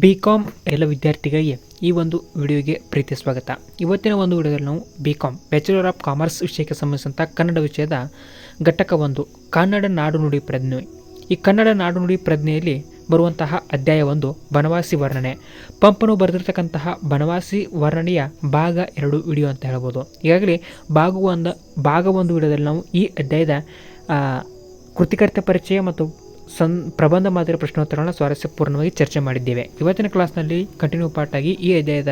B com ಎಲ್ಲ ವಿದ್ಯಾರ್ಥಿಗಳಿಗೆ ಈ ಒಂದು ವಿಡಿಯೋಗೆ ಪ್ರೀತಿ ಸ್ವಾಗತ. ಇವತ್ತಿನ ಒಂದು ವಿಡಿಯೋದಲ್ಲಿ ನಾವು B com bachelor of commerce ವಿಷಯಕ್ಕೆ ಸಂಬಂಧಿಸಿದಂಥ ಕನ್ನಡ ವಿಷಯದ ಘಟಕ ಒಂದು, ಕನ್ನಡ ನಾಡು ನುಡಿ ಪ್ರಜ್ಞೆ. ಈ ಕನ್ನಡ ನಾಡು ನುಡಿ ಪ್ರಜ್ಞೆಯಲ್ಲಿ ಬರುವಂತಹ ಅಧ್ಯಾಯ ಒಂದು ಬನವಾಸಿ ವರ್ಣನೆ. ಪಂಪನು ಬರೆದಿರ್ತಕ್ಕಂತಹ ಬನವಾಸಿ ವರ್ಣನೆಯ ಭಾಗ ಎರಡು ವಿಡಿಯೋ ಅಂತ ಹೇಳ್ಬೋದು. ಈಗಾಗಲೇ ಭಾಗ ಒಂದು ಭಾಗ ಒಂದು ವಿಡಿಯೋದಲ್ಲಿ ನಾವು ಈ ಅಧ್ಯಾಯದ ಕೃತಿಕರ್ತ ಪರಿಚಯ ಮತ್ತು ಸನ್ ಪ್ರಬಂಧ ಮಾದರಿ ಪ್ರಶ್ನೋತ್ತರಗಳನ್ನು ಸ್ವಾರಸ್ಯಪೂರ್ಣವಾಗಿ ಚರ್ಚೆ ಮಾಡಿದ್ದೇವೆ. ಇವತ್ತಿನ ಕ್ಲಾಸ್ನಲ್ಲಿ ಕಂಟಿನ್ಯೂ ಪಾರ್ಟ್ ಆಗಿ ಈ ಅಧ್ಯಾಯದ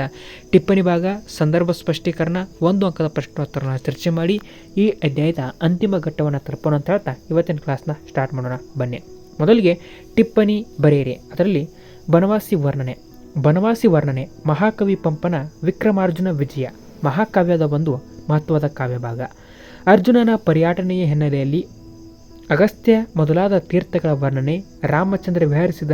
ಟಿಪ್ಪಣಿ ಭಾಗ, ಸಂದರ್ಭ ಸ್ಪಷ್ಟೀಕರಣ, ಒಂದು ಅಂಕದ ಪ್ರಶ್ನೋತ್ತರಗಳನ್ನು ಚರ್ಚೆ ಮಾಡಿ ಈ ಅಧ್ಯಾಯದ ಅಂತಿಮ ಘಟ್ಟವನ್ನು ತಲುಪೋಣ ಅಂತ ಹೇಳ್ತಾ ಇವತ್ತಿನ ಕ್ಲಾಸ್ನ ಸ್ಟಾರ್ಟ್ ಮಾಡೋಣ. ಬನ್ನಿ. ಮೊದಲಿಗೆ ಟಿಪ್ಪಣಿ ಬರೆಯಿರಿ. ಅದರಲ್ಲಿ ಬನವಾಸಿ ವರ್ಣನೆ. ಬನವಾಸಿ ವರ್ಣನೆ ಮಹಾಕವಿ ಪಂಪನ ವಿಕ್ರಮಾರ್ಜುನ ವಿಜಯ. ಮಹಾಕಾವ್ಯದ ಒಂದು ಮಹತ್ವದ ಕಾವ್ಯಭಾಗ. ಅರ್ಜುನನ ಪರ್ಯಾಟನೆಯ ಹಿನ್ನೆಲೆಯಲ್ಲಿ ಅಗಸ್ತ್ಯ ಮೊದಲಾದ ತೀರ್ಥಗಳ ವರ್ಣನೆ, ರಾಮಚಂದ್ರ ವಿಹರಿಸಿದ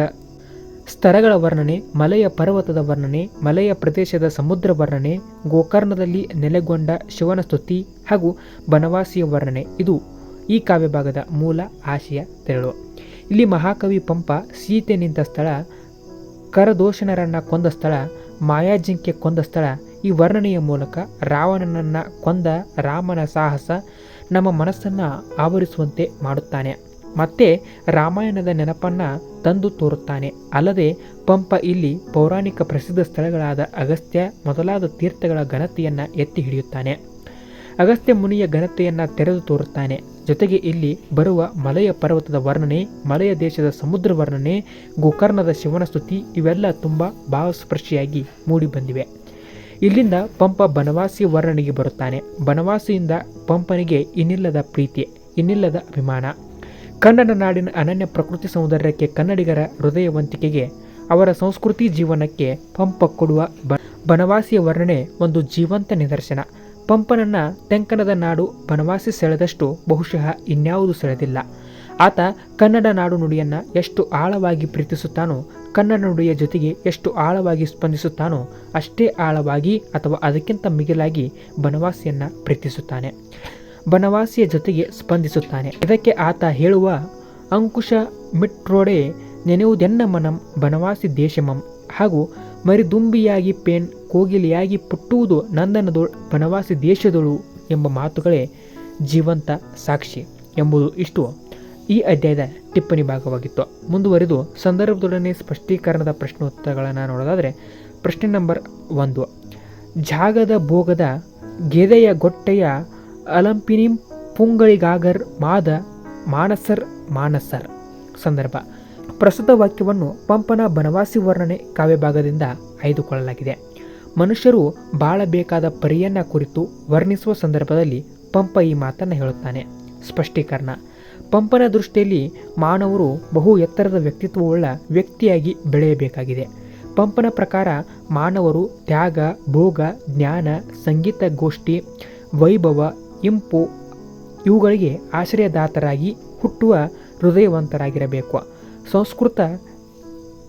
ಸ್ತರಗಳ ವರ್ಣನೆ, ಮಲೆಯ ಪರ್ವತದ ವರ್ಣನೆ, ಮಲೆಯ ಪ್ರದೇಶದ ಸಮುದ್ರ ವರ್ಣನೆ, ಗೋಕರ್ಣದಲ್ಲಿ ನೆಲೆಗೊಂಡ ಶಿವನ ಸ್ತುತಿ ಹಾಗೂ ಬನವಾಸಿಯ ವರ್ಣನೆ. ಇದು ಈ ಕಾವ್ಯಭಾಗದ ಮೂಲ ಆಶಯ ತೆರಳು ಇಲ್ಲಿ ಮಹಾಕವಿ ಪಂಪ ಸೀತೆ ನಿಂತ ಸ್ಥಳ ಕರದೋಷಣರನ್ನ ಕೊಂದ ಸ್ಥಳ, ಮಾಯಾಜಿಂಕೆ ಕೊಂದ ಸ್ಥಳ, ಈ ವರ್ಣನೆಯ ಮೂಲಕ ರಾವಣನನ್ನ ಕೊಂದ ರಾಮನ ಸಾಹಸ ನಮ್ಮ ಮನಸ್ಸನ್ನು ಆವರಿಸುವಂತೆ ಮಾಡುತ್ತಾನೆ. ಮತ್ತೆ ರಾಮಾಯಣದ ನೆನಪನ್ನು ತಂದು ತೋರುತ್ತಾನೆ. ಅಲ್ಲದೆ ಪಂಪ ಇಲ್ಲಿ ಪೌರಾಣಿಕ ಪ್ರಸಿದ್ಧ ಸ್ಥಳಗಳಾದ ಅಗಸ್ತ್ಯ ಮೊದಲಾದ ತೀರ್ಥಗಳ ಘನತೆಯನ್ನು ಎತ್ತಿ ಹಿಡಿಯುತ್ತಾನೆ. ಅಗಸ್ತ್ಯ ಮುನಿಯ ಘನತೆಯನ್ನು ತೆರೆದು ತೋರುತ್ತಾನೆ. ಜೊತೆಗೆ ಇಲ್ಲಿ ಬರುವ ಮಲೆಯ ಪರ್ವತದ ವರ್ಣನೆ, ಮಲೆಯ ದೇಶದ ಸಮುದ್ರ ವರ್ಣನೆ, ಗೋಕರ್ಣದ ಶಿವನ ಸ್ತುತಿ ಇವೆಲ್ಲ ತುಂಬ ಭಾವಸ್ಪರ್ಶಿಯಾಗಿ ಮೂಡಿ ಬಂದಿವೆ ಇಲ್ಲಿಂದ ಪಂಪ ಬನವಾಸಿ ವರ್ಣನೆಗೆ ಬರುತ್ತಾನೆ. ಬನವಾಸಿಯಿಂದ ಪಂಪನಿಗೆ ಇನ್ನಿಲ್ಲದ ಪ್ರೀತಿ, ಇನ್ನಿಲ್ಲದ ಅಭಿಮಾನ. ಕನ್ನಡ ನಾಡಿನ ಅನನ್ಯ ಪ್ರಕೃತಿ ಸೌಂದರ್ಯಕ್ಕೆ ಕನ್ನಡಿಗರ ಹೃದಯವಂತಿಕೆಗೆ ಅವರ ಸಂಸ್ಕೃತಿ ಜೀವನಕ್ಕೆ ಪಂಪ ಕೊಡುವ ಬನವಾಸಿಯ ವರ್ಣನೆ ಒಂದು ಜೀವಂತ ನಿದರ್ಶನ. ಪಂಪನನ್ನ ತೆಂಕನದ ನಾಡು ಬನವಾಸಿ ಸೆಳೆದಷ್ಟು ಬಹುಶಃ ಇನ್ಯಾವುದು ಸೆಳೆದಿಲ್ಲ. ಆತ ಕನ್ನಡ ನಾಡು ನುಡಿಯನ್ನು ಎಷ್ಟು ಆಳವಾಗಿ ಪ್ರೀತಿಸುತ್ತಾನೋ ಕನ್ನಡ ನುಡಿಯ ಜೊತೆಗೆ ಎಷ್ಟು ಆಳವಾಗಿ ಸ್ಪಂದಿಸುತ್ತಾನೋ ಅಷ್ಟೇ ಆಳವಾಗಿ ಅಥವಾ ಅದಕ್ಕಿಂತ ಮಿಗಿಲಾಗಿ ಬನವಾಸಿಯನ್ನು ಪ್ರೀತಿಸುತ್ತಾನೆ. ಬನವಾಸಿಯ ಜೊತೆಗೆ ಸ್ಪಂದಿಸುತ್ತಾನೆ. ಇದಕ್ಕೆ ಆತ ಹೇಳುವ, ಅಂಕುಶ ಮಿಟ್ರೋಡೆ, ನೆನೆಯುವುದೆನ್ನ ಮನಂ ಬನವಾಸಿ ದೇಶಮಂ. ಹಾಗೂ ಮರಿದುಂಬಿಯಾಗಿ ಪೇನ್, ಕೋಗಿಲೆಯಾಗಿ ಪುಟ್ಟುವುದು ನಂದನದೊಳ್ ಬನವಾಸಿ ದೇಶದೊಳು ಎಂಬ ಮಾತುಗಳೇ ಜೀವಂತ ಸಾಕ್ಷಿ ಎಂಬುದು ಇಷ್ಟು. ಈ ಅಧ್ಯಾಯದ ಟಿಪ್ಪಣಿ ಭಾಗವಾಗಿತ್ತು. ಮುಂದುವರೆದು ಸಂದರ್ಭದೊಡನೆ ಸ್ಪಷ್ಟೀಕರಣದ ಪ್ರಶ್ನೋತ್ತರಗಳನ್ನು ನೋಡೋದಾದರೆ, ಪ್ರಶ್ನೆ ನಂಬರ್ ಒಂದು. ಜಾಗದ ಭೋಗದ ಗೆದೆಯ ಗೊಟ್ಟೆಯ ಅಲಂಪಿನಿಂ ಪುಂಗಳಿಗಾಗರ್ ಮಾದ ಮಾನಸರ್ ಮಾನಸರ್. ಸಂದರ್ಭ. ಪ್ರಸ್ತುತ ವಾಕ್ಯವನ್ನು ಪಂಪನ ಬನವಾಸಿ ವರ್ಣನೆ ಕಾವ್ಯಭಾಗದಿಂದ ಆಯ್ದುಕೊಳ್ಳಲಾಗಿದೆ. ಮನುಷ್ಯರು ಬಾಳಬೇಕಾದ ಪರಿಯನ್ನ ಕುರಿತು ವರ್ಣಿಸುವ ಸಂದರ್ಭದಲ್ಲಿ ಪಂಪ ಈ ಮಾತನ್ನು ಹೇಳುತ್ತಾನೆ. ಸ್ಪಷ್ಟೀಕರಣ. ಪಂಪನ ದೃಷ್ಟಿಯಲ್ಲಿ ಮಾನವರು ಬಹು ಎತ್ತರದ ವ್ಯಕ್ತಿತ್ವವುಳ್ಳ ವ್ಯಕ್ತಿಯಾಗಿ ಬೆಳೆಯಬೇಕಾಗಿದೆ. ಪಂಪನ ಪ್ರಕಾರ ಮಾನವರು ತ್ಯಾಗ, ಭೋಗ, ಜ್ಞಾನ, ಸಂಗೀತ, ಗೋಷ್ಠಿ, ವೈಭವ, ಇಂಪು ಇವುಗಳಿಗೆ ಆಶ್ರಯದಾತರಾಗಿ ಹುಟ್ಟುವ ಹೃದಯವಂತರಾಗಿರಬೇಕು. ಸಂಸ್ಕೃತ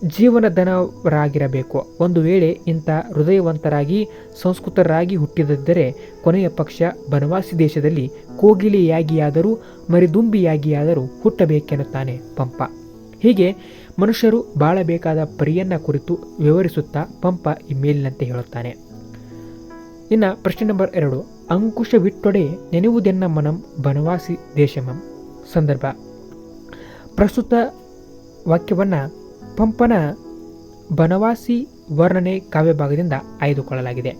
ಜೀವನದನವರಾಗಿರಬೇಕು ಒಂದು ವೇಳೆ ಇಂಥ ಹೃದಯವಂತರಾಗಿ, ಸಂಸ್ಕೃತರಾಗಿ ಹುಟ್ಟಿದಿದ್ದರೆ ಕೊನೆಯ ಪಕ್ಷ ಬನವಾಸಿ ದೇಶದಲ್ಲಿ ಕೋಗಿಲೆಯಾಗಿಯಾದರೂ, ಮರಿದುಂಬಿಯಾಗಿಯಾದರೂ ಹುಟ್ಟಬೇಕೆನ್ನುತ್ತಾನೆ ಪಂಪ. ಹೀಗೆ ಮನುಷ್ಯರು ಬಾಳಬೇಕಾದ ಪರಿಯನ್ನ ಕುರಿತು ವಿವರಿಸುತ್ತಾ ಪಂಪ ಈ ಮೇಲಿನಂತೆ ಹೇಳುತ್ತಾನೆ. ಇನ್ನು ಪ್ರಶ್ನೆ ನಂಬರ್ ಎರಡು. ಅಂಕುಶವಿಟ್ಟೊಡೆ ನೆನೆವುದೆನ್ನ ಮನಂ ಬನವಾಸಿ ದೇಶಮಂ. ಸಂದರ್ಭ. ಪ್ರಸ್ತುತ ವಾಕ್ಯವನ್ನು ಪಂಪನ ಬನವಾಸಿ ವರ್ಣನೆ ಕಾವ್ಯಭಾಗದಿಂದ ಆಯ್ದುಕೊಳ್ಳಲಾಗಿದೆ.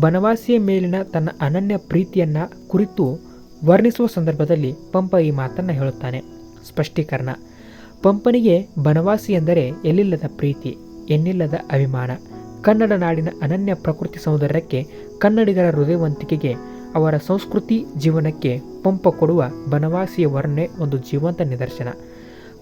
ಬನವಾಸಿಯ ಮೇಲಿನ ತನ್ನ ಅನನ್ಯ ಪ್ರೀತಿಯನ್ನ ಕುರಿತು ವರ್ಣಿಸುವ ಸಂದರ್ಭದಲ್ಲಿ ಪಂಪ ಈ ಮಾತನ್ನು ಹೇಳುತ್ತಾನೆ. ಸ್ಪಷ್ಟೀಕರಣ. ಪಂಪನಿಗೆ ಬನವಾಸಿ ಎಂದರೆ ಎಲ್ಲಿಲ್ಲದ ಪ್ರೀತಿ, ಎನ್ನಿಲ್ಲದ ಅಭಿಮಾನ. ಕನ್ನಡ ನಾಡಿನ ಅನನ್ಯ ಪ್ರಕೃತಿ ಸೌಂದರ್ಯಕ್ಕೆ, ಕನ್ನಡಿಗರ ಹೃದಯವಂತಿಕೆಗೆ, ಅವರ ಸಂಸ್ಕೃತಿ ಜೀವನಕ್ಕೆ ಪಂಪ ಕೊಡುವ ಬನವಾಸಿಯ ವರ್ಣನೆ ಒಂದು ಜೀವಂತ ನಿದರ್ಶನ.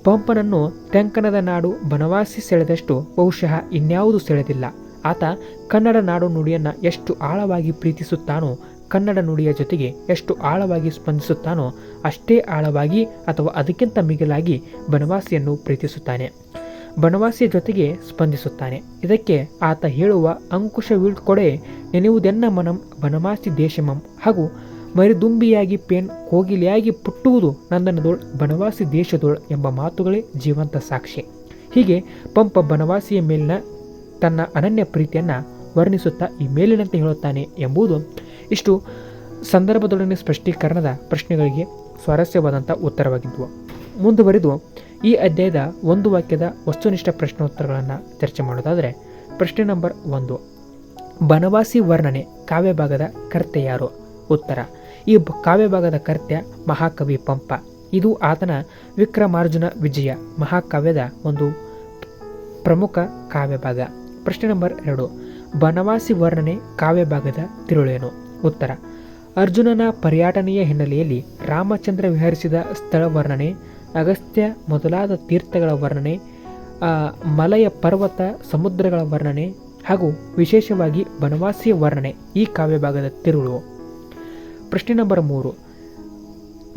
ಪಂಪನನ್ನು ತೆಂಕನದ ನಾಡು ಬನವಾಸಿ ಸೆಳೆದಷ್ಟು ಬಹುಶಃ ಇನ್ಯಾವುದು ಸೆಳೆದಿಲ್ಲ. ಆತ ಕನ್ನಡ ನಾಡು ನುಡಿಯನ್ನು ಎಷ್ಟು ಆಳವಾಗಿ ಪ್ರೀತಿಸುತ್ತಾನೋ, ಕನ್ನಡ ನುಡಿಯ ಜೊತೆಗೆ ಎಷ್ಟು ಆಳವಾಗಿ ಸ್ಪಂದಿಸುತ್ತಾನೋ ಅಷ್ಟೇ ಆಳವಾಗಿ ಅಥವಾ ಅದಕ್ಕಿಂತ ಮಿಗಿಲಾಗಿ ಬನವಾಸಿಯನ್ನು ಪ್ರೀತಿಸುತ್ತಾನೆ. ಬನವಾಸಿಯ ಜೊತೆಗೆ ಸ್ಪಂದಿಸುತ್ತಾನೆ. ಇದಕ್ಕೆ ಆತ ಹೇಳುವ ಅಂಕುಶ ವೀಳ್ಕೊಡೆ ನೆನೆಯುವುದೆನ್ನ ಮನಂ ಬನವಾಸಿ ದೇಶಮಂ ಹಾಗೂ ಮರಿದುಂಬಿಯಾಗಿ ಪೇನ್ ಕೋಗಿಲೆಯಾಗಿ ಪುಟ್ಟುವುದು ನಂದನದೋಳ್ ಬನವಾಸಿ ದೇಶದೋಳ್ ಎಂಬ ಮಾತುಗಳೇ ಜೀವಂತ ಸಾಕ್ಷಿ ಹೀಗೆ ಪಂಪ ಬನವಾಸಿಯ ಮೇಲಿನ ತನ್ನ ಅನನ್ಯ ಪ್ರೀತಿಯನ್ನು ವರ್ಣಿಸುತ್ತಾ ಈ ಮೇಲಿನಂತೆ ಹೇಳುತ್ತಾನೆ ಎಂಬುದು ಇಷ್ಟು ಸಂದರ್ಭದೊಡನೆ ಸ್ಪಷ್ಟೀಕರಣದ ಪ್ರಶ್ನೆಗಳಿಗೆ ಸ್ವಾರಸ್ಯವಾದಂಥ ಉತ್ತರವಾಗಿದ್ದವು ಮುಂದುವರಿದು ಈ ಅಧ್ಯಾಯದ ಒಂದು ವಾಕ್ಯದ ವಸ್ತುನಿಷ್ಠ ಪ್ರಶ್ನೋತ್ತರಗಳನ್ನು ಚರ್ಚೆ ಮಾಡೋದಾದರೆ ಪ್ರಶ್ನೆ ನಂಬರ್ ಒಂದು. ಬನವಾಸಿ ವರ್ಣನೆ ಕಾವ್ಯಭಾಗದ ಕರ್ತೆ ಯಾರು? ಉತ್ತರ. ಈ ಕಾವ್ಯಭಾಗದ ಕರ್ತ್ಯ ಮಹಾಕವಿ ಪಂಪ. ಇದು ಆತನ ವಿಕ್ರಮಾರ್ಜುನ ವಿಜಯ ಮಹಾಕಾವ್ಯದ ಒಂದು ಪ್ರಮುಖ ಕಾವ್ಯಭಾಗ. ಪ್ರಶ್ನೆ ನಂಬರ್ ಎರಡು. ಬನವಾಸಿ ವರ್ಣನೆ ಕಾವ್ಯಭಾಗದ ತಿರುಳೇನು? ಉತ್ತರ. ಅರ್ಜುನನ ಪರ್ಯಟನೆಯ ಹಿನ್ನೆಲೆಯಲ್ಲಿ ರಾಮಚಂದ್ರ ವಿಹರಿಸಿದ ಸ್ಥಳ ವರ್ಣನೆ, ಅಗಸ್ತ್ಯ ಮೊದಲಾದ ತೀರ್ಥಗಳ ವರ್ಣನೆ ಮಲಯ ಪರ್ವತ ಸಮುದ್ರಗಳ ವರ್ಣನೆ ಹಾಗೂ ವಿಶೇಷವಾಗಿ ಬನವಾಸಿಯ ವರ್ಣನೆ ಈ ಕಾವ್ಯಭಾಗದ ತಿರುಳು. ಪ್ರಶ್ನೆ ನಂಬರ್ ಮೂರು.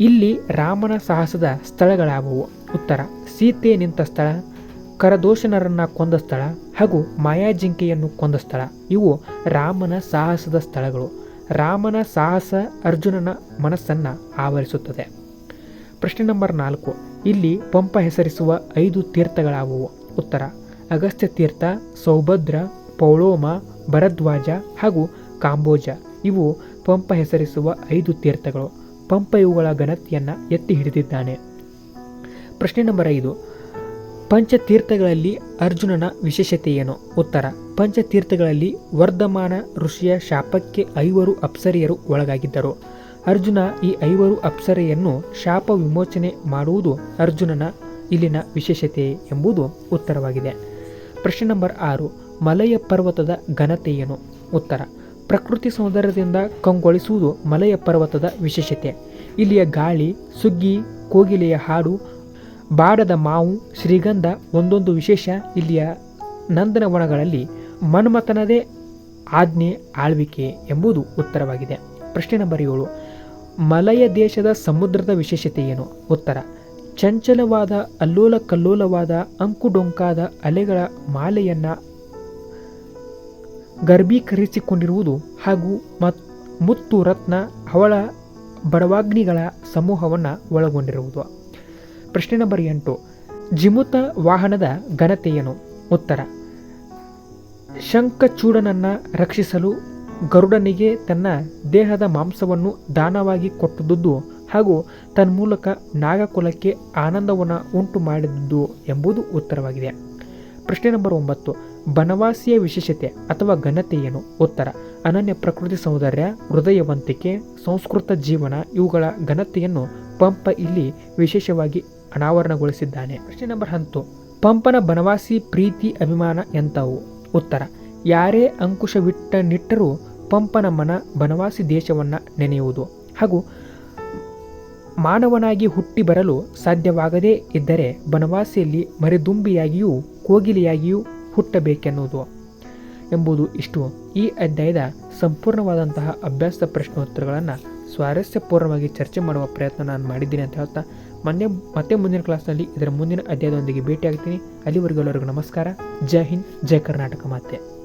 ಇಲ್ಲಿ ರಾಮನ ಸಾಹಸದ ಸ್ಥಳಗಳಾವುವು. ಉತ್ತರ, ಸೀತೆ ನಿಂತ ಸ್ಥಳ, ಕರದೋಷನರನ್ನ ಕೊಂದ ಸ್ಥಳ ಹಾಗೂ ಮಾಯಾಜಿಂಕೆಯನ್ನು ಕೊಂದ ಸ್ಥಳ. ಇವು ರಾಮನ ಸಾಹಸದ ಸ್ಥಳಗಳು. ರಾಮನ ಸಾಹಸ ಅರ್ಜುನನ ಮನಸ್ಸನ್ನು ಆವರಿಸುತ್ತದೆ. ಪ್ರಶ್ನೆ ನಂಬರ್ ನಾಲ್ಕು. ಇಲ್ಲಿ ಪಂಪ ಹೆಸರಿಸುವ ಐದು ತೀರ್ಥಗಳಾವುವು. ಉತ್ತರ, ಅಗಸ್ತ್ಯ ತೀರ್ಥ, ಸೌಭದ್ರ, ಪೌಳೋಮ, ಭರದ್ವಾಜ ಹಾಗೂ ಕಾಂಬೋಜ. ಇವು ಪಂಪ ಹೆಸರಿಸುವ ಐದು ತೀರ್ಥಗಳು. ಪಂಪ ಇವುಗಳ ಘನತೆಯನ್ನು ಎತ್ತಿ ಹಿಡಿದಿದ್ದಾನೆ. ಪ್ರಶ್ನೆ ನಂಬರ್ ಐದು. ಪಂಚತೀರ್ಥಗಳಲ್ಲಿ ಅರ್ಜುನನ ವಿಶೇಷತೆ ಏನು ಉತ್ತರ. ಪಂಚತೀರ್ಥಗಳಲ್ಲಿ ವರ್ಧಮಾನ ಋಷಿಯ ಶಾಪಕ್ಕೆ ಐವರು ಅಪ್ಸರಿಯರು ಒಳಗಾಗಿದ್ದರು. ಅರ್ಜುನ ಈ ಐವರು ಅಪ್ಸರೆಯನ್ನು ಶಾಪ ವಿಮೋಚನೆ ಮಾಡುವುದು ಅರ್ಜುನನ ಇಲ್ಲಿನ ವಿಶೇಷತೆ ಎಂಬುದು ಉತ್ತರವಾಗಿದೆ. ಪ್ರಶ್ನೆ ನಂಬರ್ ಆರು. ಮಲಯ ಪರ್ವತದ ಘನತೆಯೇನು? ಉತ್ತರ. ಪ್ರಕೃತಿ ಸೌಂದರ್ಯದಿಂದ ಕಂಗೊಳಿಸುವುದು ಮಲಯ ಪರ್ವತದ ವಿಶೇಷತೆ. ಇಲ್ಲಿಯ ಗಾಳಿ, ಸುಗ್ಗಿ, ಕೋಗಿಲೆಯ ಹಾಡು, ಬಾಡದ ಮಾವು, ಶ್ರೀಗಂಧ ಒಂದೊಂದು ವಿಶೇಷ ಇಲ್ಲಿಯ ನಂದನವನಗಳಲ್ಲಿ ಮನ್ಮಥನದೇ ಆಜ್ಞೆ, ಆಳ್ವಿಕೆ ಎಂಬುದು ಉತ್ತರವಾಗಿದೆ. ಪ್ರಶ್ನೆ ನಂಬರ್ ಏಳು. ಮಲಯ ದೇಶದ ಸಮುದ್ರದ ವಿಶೇಷತೆ ಏನು ಉತ್ತರ. ಚಂಚಲವಾದ ಅಲ್ಲೋಲ ಕಲ್ಲೋಲವಾದ ಅಂಕುಡೊಂಕಾದ ಅಲೆಗಳ ಮಾಲೆಯನ್ನ ಗರ್ಭೀಕರಿಸಿಕೊಂಡಿರುವುದು ಹಾಗೂ ಮತ್, ಮುತ್ತು ರತ್ನ ಅವಳ ಬಡವಾಗ್ನಿಗಳ ಸಮೂಹವನ್ನು ಒಳಗೊಂಡಿರುವುದು. ಪ್ರಶ್ನೆ ನಂಬರ್ ಎಂಟು. ಜಿಮುತ ವಾಹನದ ಘನತೆ ಏನು? ಉತ್ತರ. ಶಂಖಚೂಡನನ್ನು ರಕ್ಷಿಸಲು ಗರುಡನಿಗೆ ತನ್ನ ದೇಹದ ಮಾಂಸವನ್ನು ದಾನವಾಗಿ ಕೊಟ್ಟದ್ದು ಹಾಗೂ ತನ್ಮೂಲಕ ನಾಗಕುಲಕ್ಕೆ ಆನಂದವನ್ನು ಉಂಟು ಮಾಡಿದ್ದು ಎಂಬುದು ಉತ್ತರವಾಗಿದೆ. ಪ್ರಶ್ನೆ ನಂಬರ್ ಒಂಬತ್ತು. ಬನವಾಸಿಯ ವಿಶೇಷತೆ ಅಥವಾ ಘನತೆ ಏನು? ಉತ್ತರ. ಅನನ್ಯ ಪ್ರಕೃತಿ ಸೌಂದರ್ಯ, ಹೃದಯವಂತಿಕೆ, ಸಂಸ್ಕೃತ ಜೀವನ, ಇವುಗಳ ಘನತೆಯನ್ನು ಪಂಪ ಇಲ್ಲಿ ವಿಶೇಷವಾಗಿ ಅನಾವರಣಗೊಳಿಸಿದ್ದಾನೆ. ಪ್ರಶ್ನೆ ನಂಬರ್ ಹತ್ತು. ಪಂಪನ ಬನವಾಸಿ ಪ್ರೀತಿ, ಅಭಿಮಾನ ಎಂಥವು? ಉತ್ತರ. ಯಾರೇ ಅಂಕುಶವಿಟ್ಟ ನಿಟ್ಟರೂ ಪಂಪನ ಮನ ಬನವಾಸಿ ದೇಶವನ್ನು ನೆನೆಯುವುದು. ಹಾಗೂ ಮಾನವನಾಗಿ ಹುಟ್ಟಿ ಬರಲು ಸಾಧ್ಯವಾಗದೇ ಇದ್ದರೆ ಬನವಾಸಿಯಲ್ಲಿ ಮರಿದುಂಬಿಯಾಗಿಯೂ ಕೋಗಿಲೆಯಾಗಿಯೂ ಹುಟ್ಟಬೇಕೆನ್ನುವುದು ಎಂಬುದು ಇಷ್ಟು. ಈ ಅಧ್ಯಾಯದ ಸಂಪೂರ್ಣವಾದಂತಹ ಅಭ್ಯಾಸ ಪ್ರಶ್ನೋತ್ತರಗಳನ್ನು ಸ್ವಾರಸ್ಯಪೂರ್ಣವಾಗಿ ಚರ್ಚೆ ಮಾಡುವ ಪ್ರಯತ್ನ ನಾನು ಮಾಡಿದ್ದೀನಿ ಅಂತ ಹೇಳ್ತಾ, ಮೊನ್ನೆ, ಮತ್ತೆ ಮುಂದಿನ ಕ್ಲಾಸ್ನಲ್ಲಿ ಇದರ ಮುಂದಿನ ಅಧ್ಯಾಯದೊಂದಿಗೆ ಭೇಟಿಯಾಗ್ತೀನಿ. ಅಲ್ಲಿವರೆಗೂ ಎಲ್ಲರಿಗೂ ನಮಸ್ಕಾರ. ಜೈ ಹಿಂದ್, ಜೈ ಕರ್ನಾಟಕ ಮಾತೆ.